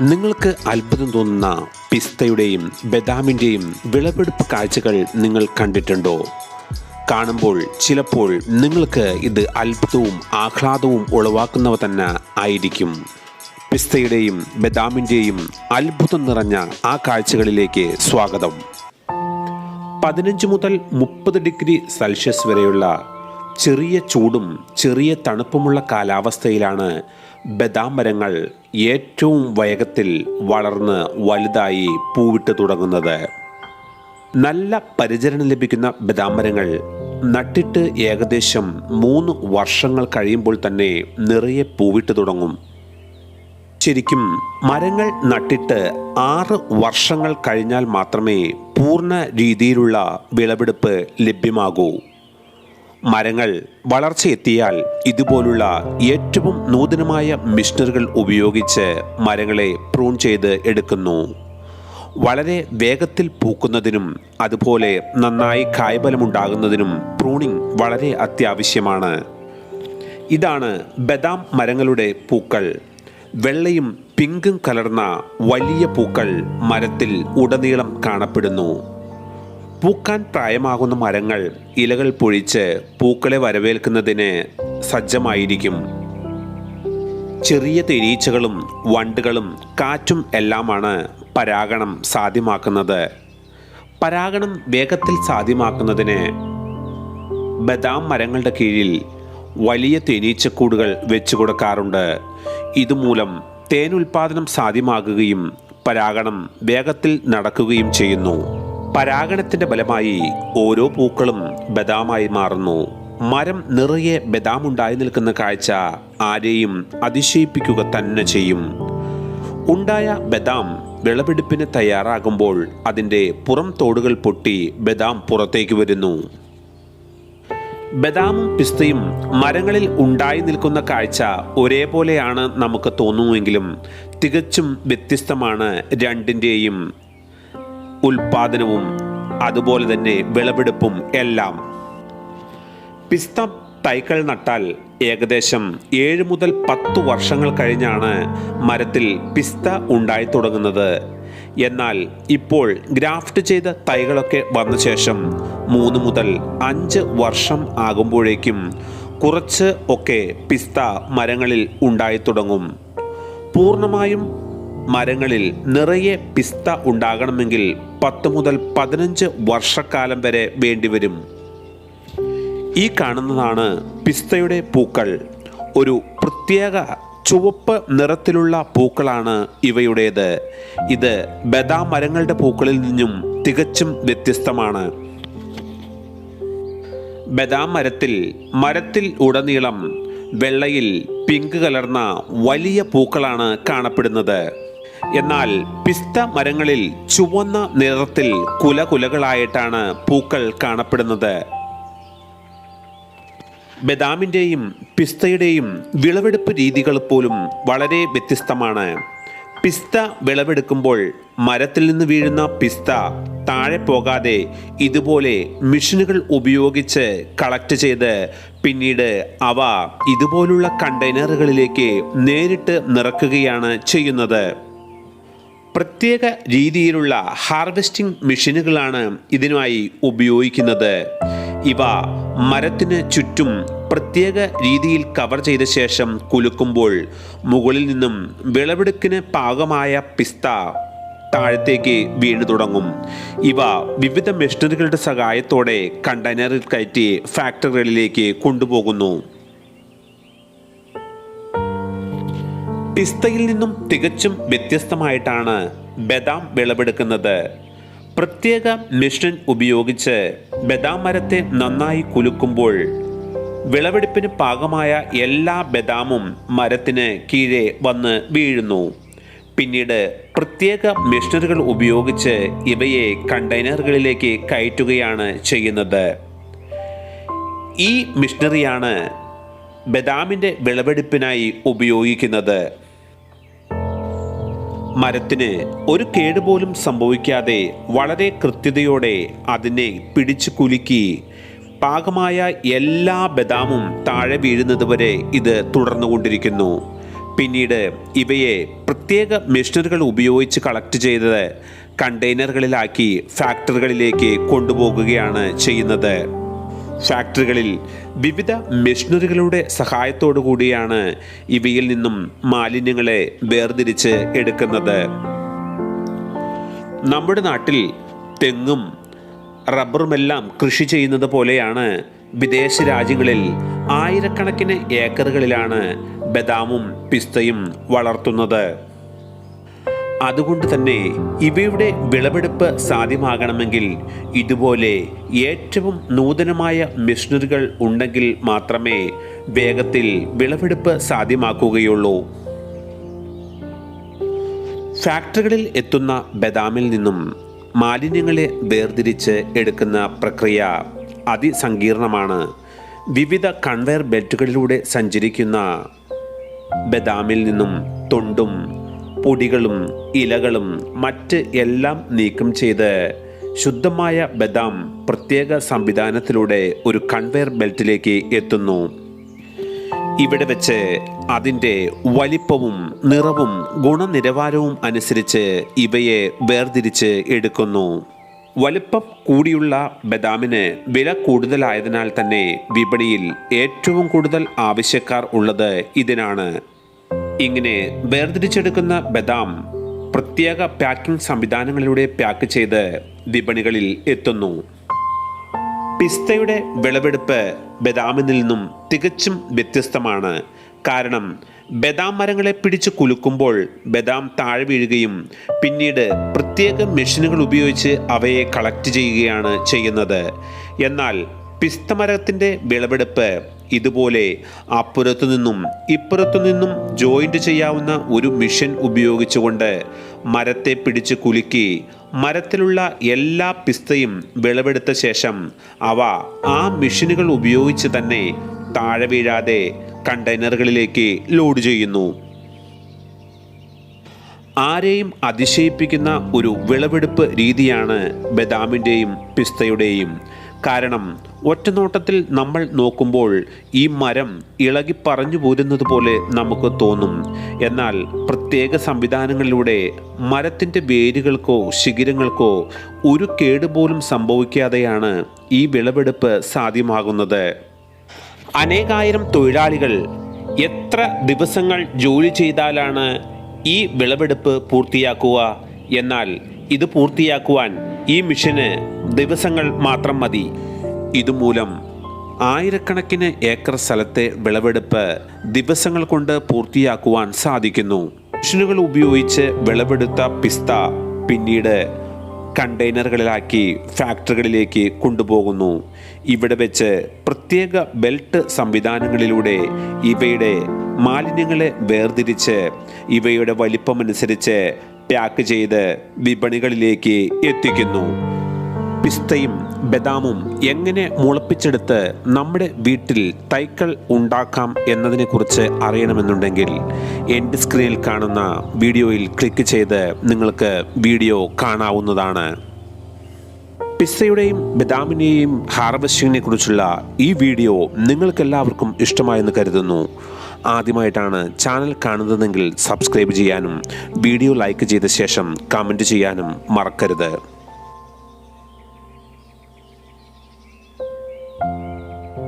നിങ്ങൾക്ക് അത്ഭുതം തോന്നുന്ന പിസ്തയുടെയും ബദാമിന്റെയും വിളവെടുപ്പ് കാഴ്ചകൾ നിങ്ങൾ കണ്ടിട്ടുണ്ടോ? കാണുമ്പോൾ ചിലപ്പോൾ നിങ്ങൾക്ക് ഇത് അത്ഭുതവും ആഹ്ലാദവും ഉളവാക്കുന്നവ തന്നെ ആയിരിക്കും. പിസ്തയുടെയും ബദാമിന്റെയും അത്ഭുതം നിറഞ്ഞ ആ കാഴ്ചകളിലേക്ക് സ്വാഗതം. പതിനഞ്ച് മുതൽ മുപ്പത് ഡിഗ്രി സെൽഷ്യസ് വരെയുള്ള ചെറിയ ചൂടും ചെറിയ തണുപ്പുമുള്ള കാലാവസ്ഥയിലാണ് ബദാം മരങ്ങൾ ഏറ്റവും വേഗത്തിൽ വളർന്ന് വലുതായി പൂവിട്ട് തുടങ്ങുന്നത്. നല്ല പരിചരണം ലഭിക്കുന്ന ബദാമരങ്ങൾ നട്ടിട്ട് ഏകദേശം മൂന്ന് വർഷങ്ങൾ കഴിയുമ്പോൾ തന്നെ നിറയെ പൂവിട്ട് തുടങ്ങും. ശരിക്കും മരങ്ങൾ നട്ടിട്ട് ആറ് വർഷങ്ങൾ കഴിഞ്ഞാൽ മാത്രമേ പൂർണ രീതിയിലുള്ള വിളവെടുപ്പ് ലഭ്യമാകൂ. മരങ്ങൾ വളർച്ചയെത്തിയാൽ ഇതുപോലുള്ള ഏറ്റവും നൂതനമായ മിഷനറികൾ ഉപയോഗിച്ച് മരങ്ങളെ പ്രൂൺ ചെയ്ത് എടുക്കുന്നു. വളരെ വേഗത്തിൽ പൂക്കുന്നതിനും അതുപോലെ നന്നായി കായ്ഫലമുണ്ടാകുന്നതിനും പ്രൂണിംഗ് വളരെ അത്യാവശ്യമാണ്. ഇതാണ് ബദാം മരങ്ങളുടെ പൂക്കൾ. വെള്ളയും പിങ്കും കലർന്ന വലിയ പൂക്കൾ മരത്തിൽ ഉടനീളം കാണപ്പെടുന്നു. പൂക്കാൻ പ്രായമാകുന്ന മരങ്ങൾ ഇലകൾ പൊഴിച്ച് പൂക്കളെ വരവേൽക്കുന്നതിന് സജ്ജമായിരിക്കും. ചെറിയ തേനീച്ചകളും വണ്ടുകളും കാറ്റും എല്ലാമാണ് പരാഗണം സാധ്യമാക്കുന്നത്. പരാഗണം വേഗത്തിൽ സാധ്യമാക്കുന്നതിന് ബദാം മരങ്ങളുടെ കീഴിൽ വലിയ തേനീച്ചക്കൂടുകൾ വെച്ചു കൊടുക്കാറുണ്ട് ഇതുമൂലം തേൻ ഉൽപാദനം സാധ്യമാകുകയും പരാഗണം വേഗത്തിൽ നടക്കുകയും ചെയ്യുന്നു. പരാഗണത്തിന്റെ ഫലമായി ഓരോ പൂക്കളും ബദാമായി മാറുന്നു. മരം നിറയെ ബദാം ഉണ്ടായി നിൽക്കുന്ന കാഴ്ച ആരെയും അതിശയിപ്പിക്കുക തന്നെ ചെയ്യും. ഉണ്ടായ ബദാം വിളവെടുപ്പിന് തയ്യാറാകുമ്പോൾ അതിന്റെ പുറം തോടുകൾ പൊട്ടി ബദാം പുറത്തേക്ക് വരുന്നു. ബദാമും പിസ്തയും മരങ്ങളിൽ ഉണ്ടായി നിൽക്കുന്ന കാഴ്ച ഒരേപോലെയാണ് നമുക്ക് തോന്നുമെങ്കിലും തികച്ചും വ്യത്യസ്തമാണ് രണ്ടിന്റെയും ഉൽപാദനവും അതുപോലെ തന്നെ വിളവെടുപ്പും എല്ലാം. പിസ്ത തൈകൾ നട്ടാൽ ഏകദേശം ഏഴ് മുതൽ പത്തു വർഷങ്ങൾ കഴിഞ്ഞാണ് മരത്തിൽ പിസ്ത ഉണ്ടായി തുടങ്ങുന്നത്. എന്നാൽ ഇപ്പോൾ ഗ്രാഫ്റ്റ് ചെയ്ത തൈകളൊക്കെ വന്ന ശേഷം മൂന്ന് മുതൽ അഞ്ച് വർഷം ആകുമ്പോഴേക്കും കുറച്ച് ഒക്കെ പിസ്ത മരങ്ങളിൽ ഉണ്ടായി തുടങ്ങും. പൂർണമായും മരങ്ങളിൽ നിറയെ പിസ്ത ഉണ്ടാകണമെങ്കിൽ പത്ത് മുതൽ പതിനഞ്ച് വർഷക്കാലം വരെ വേണ്ടിവരും. ഈ കാണുന്നതാണ് പിസ്തയുടെ പൂക്കൾ. ഒരു പ്രത്യേക ചുവപ്പ് നിറത്തിലുള്ള പൂക്കളാണ് ഇവയുടേത്. ഇത് ബദാം മരങ്ങളുടെ പൂക്കളിൽ നിന്നും തികച്ചും വ്യത്യസ്തമാണ്. ബദാം മരത്തിൽ മരത്തിൽ ഉടനീളം വെള്ളയിൽ പിങ്ക് കലർന്ന വലിയ പൂക്കളാണ് കാണപ്പെടുന്നത്. എന്നാൽ പിസ്ത മരങ്ങളിൽ ചുവന്ന നിറത്തിൽ കുല കുലകളായിട്ടാണ് പൂക്കൾ കാണപ്പെടുന്നത്. ബദാമിന്റെയും പിസ്തയുടെയും വിളവെടുപ്പ് രീതികൾ പോലും വളരെ വ്യത്യസ്തമാണ്. പിസ്ത വിളവെടുക്കുമ്പോൾ മരത്തിൽ നിന്ന് വീഴുന്ന പിസ്ത താഴെ പോകാതെ ഇതുപോലെ മെഷീനുകൾ ഉപയോഗിച്ച് കളക്ട് ചെയ്ത് പിന്നീട് അവ ഇതുപോലുള്ള കണ്ടെയ്നറുകളിലേക്ക് നേരിട്ട് നിറക്കുകയാണ് ചെയ്യുന്നത്. പ്രത്യേക രീതിയിലുള്ള ഹാർവെസ്റ്റിംഗ് മെഷീനുകളാണ് ഇതിനായി ഉപയോഗിക്കുന്നത്. ഇവ മരത്തിന് ചുറ്റും പ്രത്യേക രീതിയിൽ കവർ ചെയ്ത ശേഷം കുലുക്കുമ്പോൾ മുകളിൽ നിന്നും വിളവെടുക്കിന് പാകമായ പിസ്ത താഴത്തേക്ക് വീണു തുടങ്ങും. ഇവ വിവിധ മെഷീനറികളുടെ സഹായത്തോടെ കണ്ടെയ്നറിൽ കയറ്റി ഫാക്ടറികളിലേക്ക് കൊണ്ടുപോകുന്നു. പിസ്തയിൽ നിന്നും തികച്ചും വ്യത്യസ്തമായിട്ടാണ് ബദാം വിളവെടുക്കുന്നത്. പ്രത്യേക മെഷീൻ ഉപയോഗിച്ച് ബദാം മരത്തെ നന്നായി കുലുക്കുമ്പോൾ വിളവെടുപ്പിന് പാകമായ എല്ലാ ബദാമും മരത്തിന് കീഴെ വന്ന് വീഴുന്നു. പിന്നീട് പ്രത്യേക മെഷീനറികൾ ഉപയോഗിച്ച് ഇവയെ കണ്ടെയ്നറുകളിലേക്ക് കയറ്റുകയാണ് ചെയ്യുന്നത്. ഈ മിഷനറിയാണ് ബദാമിന്റെ വിളവെടുപ്പിനായി ഉപയോഗിക്കുന്നത്. മരത്തിന് ഒരു കേടുപോലും സംഭവിക്കാതെ വളരെ കൃത്യതയോടെ അതിനെ പിടിച്ചു കുലുക്കി. പാകമായ എല്ലാ ബദാമും താഴെ വീഴുന്നത് വരെ ഇത് തുടർന്നുകൊണ്ടിരിക്കുന്നു. പിന്നീട് ഇവയെ പ്രത്യേക മെഷീനറികൾ ഉപയോഗിച്ച് കളക്ട് ചെയ്തത് കണ്ടെയ്നറുകളിലാക്കി ഫാക്ടറികളിലേക്ക് കൊണ്ടുപോകുകയാണ് ചെയ്യുന്നത്. ഫാക്ടറികളിൽ വിവിധ മെഷീനറികളുടെ സഹായത്തോടു കൂടിയാണ് ഇവയിൽ നിന്നും മാലിന്യങ്ങളെ വേർതിരിച്ച് എടുക്കുന്നത്. നമ്മുടെ നാട്ടിൽ തെങ്ങും റബ്ബറുമെല്ലാം കൃഷി ചെയ്യുന്നത് പോലെയാണ് വിദേശ രാജ്യങ്ങളിൽ ആയിരക്കണക്കിന് ഏക്കറുകളിലാണ് ബദാമും പിസ്തയും വളർത്തുന്നത്. അതുകൊണ്ട് തന്നെ ഇവയുടെ വിളവെടുപ്പ് സാധ്യമാകണമെങ്കിൽ ഇതുപോലെ ഏറ്റവും നൂതനമായ മെഷീനറികൾ ഉണ്ടെങ്കിൽ മാത്രമേ വേഗത്തിൽ വിളവെടുപ്പ് സാധ്യമാക്കുകയുള്ളൂ. ഫാക്ടറികളിൽ എത്തുന്ന ബദാമിൽ നിന്നും മാലിന്യങ്ങളെ വേർതിരിച്ച് എടുക്കുന്ന പ്രക്രിയ അതിസങ്കീർണമാണ്. വിവിധ കൺവെയർ ബെൽറ്റുകളിലൂടെ സഞ്ചരിക്കുന്ന ബദാമിൽ നിന്നും തൊണ്ടും പൊടികളും ഇലകളും മറ്റ് എല്ലാം നീക്കം ചെയ്ത് ശുദ്ധമായ ബദാം പ്രത്യേക സംവിധാനത്തിലൂടെ ഒരു കൺവെയർ ബെൽറ്റിലേക്ക് എത്തുന്നു. ഇവിടെ വെച്ച് അതിന്റെ വലിപ്പവും നിറവും ഗുണനിലവാരവും അനുസരിച്ച് ഇവയെ വേർതിരിച്ച് എടുക്കുന്നു. വലിപ്പം കൂടിയുള്ള ബദാമിന് വില കൂടുതലായതിനാൽ തന്നെ വിപണിയിൽ ഏറ്റവും കൂടുതൽ ആവശ്യക്കാർ ഉള്ളത് ഇതിനാണ്. ഇങ്ങനെ വേർതിരിച്ചെടുക്കുന്ന ബദാം പ്രത്യേക പാക്കിംഗ് സംവിധാനങ്ങളിലൂടെ പാക്ക് ചെയ്ത് വിപണികളിൽ എത്തുന്നു. പിസ്തയുടെ വിളവെടുപ്പ് ബദാമിൽ നിന്നും തികച്ചും വ്യത്യസ്തമാണ്. കാരണം ബദാം മരങ്ങളെ പിടിച്ച് കുലുക്കുമ്പോൾ ബദാം താഴെ വീഴുകയും പിന്നീട് പ്രത്യേക മെഷീനുകൾ ഉപയോഗിച്ച് അവയെ കളക്ട് ചെയ്യുകയാണ് ചെയ്യുന്നത്. എന്നാൽ പിസ്ത മരത്തിന്റെ വിളവെടുപ്പ് ഇതുപോലെ അപ്പുറത്തു നിന്നും ഇപ്പുറത്തു നിന്നും ജോയിന്റ് ചെയ്യാവുന്ന ഒരു മിഷൻ ഉപയോഗിച്ചുകൊണ്ട് മരത്തെ പിടിച്ച് കുലുക്കി മരത്തിലുള്ള എല്ലാ പിസ്തയും വിളവെടുത്ത ശേഷം അവ ആ മിഷനുകൾ ഉപയോഗിച്ച് തന്നെ താഴെ വീഴാതെ കണ്ടെയ്നറുകളിലേക്ക് ലോഡ് ചെയ്യുന്നു. ആരെയും അതിശയിപ്പിക്കുന്ന ഒരു വിളവെടുപ്പ് രീതിയാണ് ബദാമിന്റെയും പിസ്തയുടെയും. കാരണം ഒറ്റനോട്ടത്തിൽ നമ്മൾ നോക്കുമ്പോൾ ഈ മരം ഇളകി പറഞ്ഞു പോരുന്നത് പോലെ നമുക്ക് തോന്നും. എന്നാൽ പ്രത്യേക സംവിധാനങ്ങളിലൂടെ മരത്തിന്റെ വേരുകൾക്കോ ശിഖിരങ്ങൾക്കോ ഒരു കേടുപോലും സംഭവിക്കാതെയാണ് ഈ വിളവെടുപ്പ് സാധ്യമാകുന്നത്. അനേകായിരം തൊഴിലാളികൾ എത്ര ദിവസങ്ങൾ ജോലി ചെയ്താലാണ് ഈ വിളവെടുപ്പ് പൂർത്തിയാക്കുക? എന്നാൽ ഇത് പൂർത്തിയാക്കുവാൻ ഈ മിഷന് ദിവസങ്ങൾ മാത്രം മതി. ഇതുമൂലം ആയിരക്കണക്കിന് ഏക്കർ സ്ഥലത്തെ വിളവെടുപ്പ് ദിവസങ്ങൾ കൊണ്ട് പൂർത്തിയാക്കുവാൻ സാധിക്കുന്നു. മെഷീനുകൾ ഉപയോഗിച്ച് വിളവെടുത്ത പിസ്ത പിന്നീട് കണ്ടെയ്നറുകളിലാക്കി ഫാക്ടറികളിലേക്ക് കൊണ്ടുപോകുന്നു. ഇവിടെ വെച്ച് പ്രത്യേക ബെൽറ്റ് സംവിധാനങ്ങളിലൂടെ ഇവയുടെ മാലിന്യങ്ങളെ വേർതിരിച്ച് ഇവയുടെ വലിപ്പമനുസരിച്ച് പാക്ക് ചെയ്ത് വിപണികളിലേക്ക് എത്തിക്കുന്നു. പിസ്തയും ബദാമും എങ്ങനെ മുളപ്പിച്ചെടുത്ത് നമ്മുടെ വീട്ടിൽ തൈക്കൾ ഉണ്ടാക്കാം എന്നതിനെക്കുറിച്ച് അറിയണമെന്നുണ്ടെങ്കിൽ എന്റെ സ്ക്രീനിൽ കാണുന്ന വീഡിയോയിൽ ക്ലിക്ക് ചെയ്ത് നിങ്ങൾക്ക് വീഡിയോ കാണാവുന്നതാണ്. പിസ്സയുടെയും ബദാമിനെയും ഹാർവസ്റ്റിങ്ങിനെ കുറിച്ചുള്ള ഈ വീഡിയോ നിങ്ങൾക്കെല്ലാവർക്കും ഇഷ്ടമായെന്ന് കരുതുന്നു. ആദ്യമായിട്ടാണ് ചാനൽ കാണുന്നതെങ്കിൽ സബ്സ്ക്രൈബ് ചെയ്യാനും വീഡിയോ ലൈക്ക് ചെയ്ത ശേഷം കമന്റ് ചെയ്യാനും മറക്കരുത്.